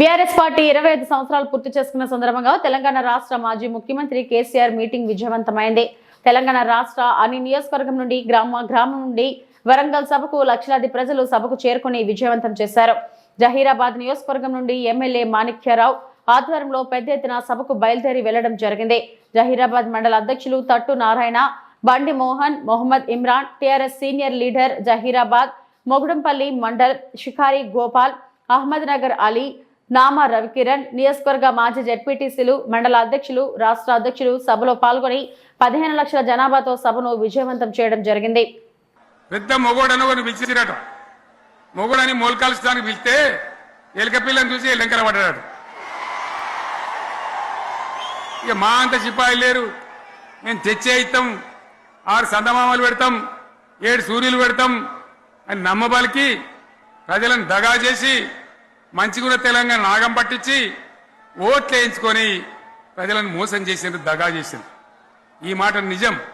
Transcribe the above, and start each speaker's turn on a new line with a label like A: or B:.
A: BRS party ఇరవై ఐదు సంవత్సరాలు పూర్తి చేసుకున్న సందర్భంగా తెలంగాణ రాష్ట్ర మాజీ ముఖ్యమంత్రి కేసీఆర్ మీటింగ్ విజయవంతమైంది. తెలంగాణ రాష్ట్ర అన్ని నియోజకవర్గం నుండి గ్రామ గ్రామం నుండి వరంగల్ సభకు లక్షలాది ప్రజలు సభకు చేరుకుని విజయవంతం చేశారు. జహీరాబాద్ నియోజకవర్గం నుండి ఎమ్మెల్యే మాణిక్యరావు ఆధ్వర్యంలో పెద్ద ఎత్తున సభకు బయలుదేరి వెళ్ళడం జరిగింది. జహీరాబాద్ మండల అధ్యక్షులు Thattu Narayana Bandi Mohan Mohammed Imran TRS senior leader Zaheerabad Mogudampally mandal Shikari Gopal Ahmed Nagar Ali Nama Ravikiran నియోజకవర్గ మాజీ జెడ్పీటీసీలు మండల అధ్యక్షులు రాష్ట్ర అధ్యక్షులు సభలో పాల్గొని పదిహేను లక్షల జనాభాతో సభను విజయవంతం చేయడం జరిగింది.
B: పెద్ద మొగోడను అని పిలిచిరట. మొగోడని మోల్కాల్చడానికి పిలిస్తే ఎలుక పిల్లని చూసి ఎల్లంకర పడ్డాడు ఇక మా అంత సిపాయిలు లేరు. మేము తెచ్చే ఇస్తాం ఆరు సందమామలు పెడతాం ఏడు సూర్యులు పెడతాం అని నమ్మబలికి ప్రజలను దగా చేసి మంచిగున్న తెలంగాణ నాగం పట్టించి ఓట్లు వేయించుకొని ప్రజలను మోసం చేసిండ్రు దగా చేసిండ్రు. ఈ మాట నిజం.